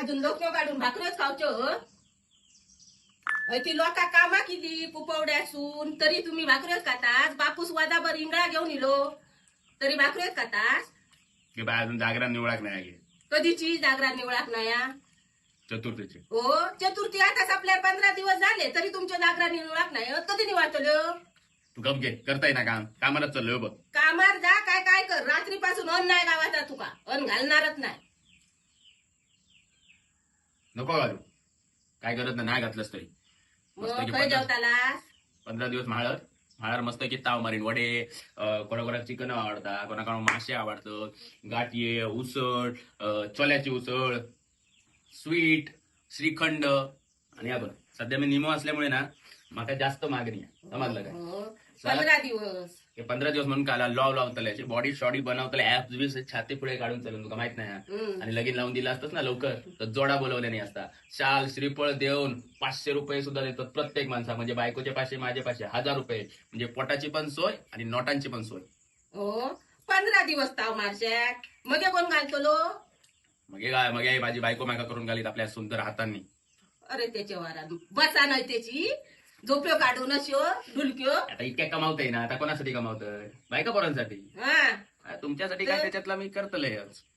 अजून लोक काढून भाकरच खावचो हो? अय, ती लोका कामा केली कुपवड्यासून तरी तुम्ही भाकरच खातास. बापूस वादाभर इंगळा घेऊन इलो. तरी भाकरच खातास? की बाय अजून जागरण निवडाक नाही कधीची जागरा निवळाक नाया? चतुर्थीची. हो चतुर्थी आताच आपल्या पंधरा दिवस झाले तरी तुमच्या जागरा निवळाक नाही कधी निवाळतलो? तू गप घे करताय ना काम. कामालाच चाललोय बघ. कामार जा काय काय कर. रात्रीपासून अन्न नाही गावाचा तुका. अन्न घालणारच नाही. नको घालू काय करत नाही नाही घातलंस तरी. मस्तपैकी पंधरा जेवतालास पंधरा दिवस म्हाळर म्हाळर मस्त की ताव मारीन वडे अं, कोणाकोणाला चिकन आवडता कोणाकोणा मासे आवडतं गाठये उसळ अं, चोल्याची उसळ स्वीट श्रीखंड आणि आपण सध्या मी निमो असल्यामुळे ना माका जास्त मागणी आहे. समजलं काय? हो, पंधरा दिवस. हे पंधरा दिवस म्हणून काला लॉव लावतले बॉडी शॉडी बनवतले ऍप बीस छाती पुढे काढून चालून तुका माहीत नाही. आणि लगीन लावून दिला असतच ना लवकर. तर जोडा बोलवले नाही असता. शाल श्रीफळ देऊन पाचशे रुपये सुद्धा देतात प्रत्येक माणसा म्हणजे बायकोचे पाचशे माझे पाचशे. हजार रुपये. म्हणजे पोटाची पण सोय आणि नोटांची पण सोय. हो. पंधरा दिवस ताव मारशाक. मध्ये कोण घालतलो? मग काय? मग माझी बायको मागा करून घालीत आपल्या सुंदर हातांनी. अरे त्याच्या बसा नाही त्याची. झोप्यो काढून अश्यो डुलक्यो आता इतक्या कमावतय ना आता कोणासाठी कमावतय? बायका पोरांसाठी. हा. तुमच्यासाठी काय त्याच्यातला मी करतलंय आमच्या